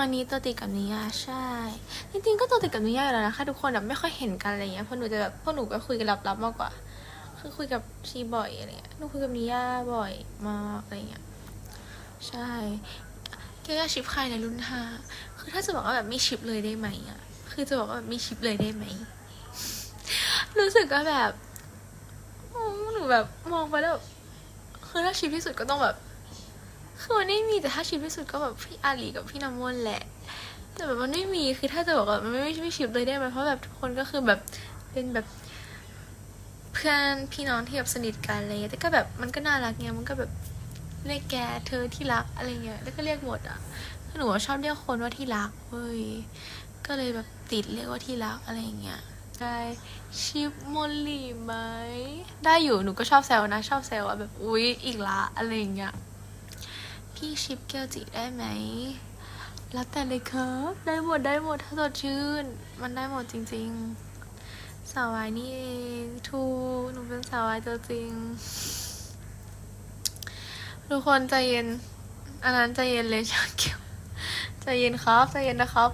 วันนี้ตัวติดกับนิยาใช่ จริงๆก็ตัวติดกับนิยาอยู่แล้วนะคะทุกคนแบบไม่ค่อยเห็นกันอะไรเงี้ยเพราะหนูจะแบบพวกหนูก็คุยกันลับๆมากกว่า คือคุยกับชีบ่อยอะไรเงี้ยหนูคุยกับนิยาบ่อยมากอะไรเงี้ยใช่แกก็ชิปใครในรุ่นห้าคือถ้าจะบอกว่าแบบไม่ชิปเลยได้ไหมอะคือจะบอกว่าแบบไม่ชิปเลยได้ไหมรู้สึกก็แบบหนูแบบมองไปแล้วคือถ้าชิปที่สุดก็ต้องแบบ คือมันไม่มีแต่ถ้าชิปที่สุดก็แบบพี่อาลีกับพี่น้ำมนต์แหละ แต่แบบมันไม่มีคือถ้าจะบอกว่ามันไม่ไม่ชิปเลยได้ไหมเพราะแบบทุกคนก็คือแบบเป็นแบบเพื่อนพี่น้องที่แบบสนิทกันอะไรเงี้ยแต่ก็แบบมันก็น่ารักเงี้ยมันก็แบบเรียกแกเธอที่รักอะไรเงี้ยแล้วก็เรียกหมดอะคือหนูชอบเรียกคนว่าที่รักเว้ยก็เลยแบบติดเรียกว่าที่รักอะไรเงี้ยได้ชิปมอลลี่ไหมได้อยู่หนูก็ชอบแซวนะ ชอบแซวอะแบบอุ๊ยอีกละอะไรเงี้ย พี่ชิปเกียวจิได้ไหม แล้วแต่เลยครับ ได้หมดได้หมดถ้าสดชื่น มันได้หมดจริงๆ สาววายนี่เองทูกหนูเป็นสาววายตัวจริง ทุกคนใจเย็น อันนั้นใจเย็นเลยชาเกียวใจเย็นครับ ใจเย็นนะครับ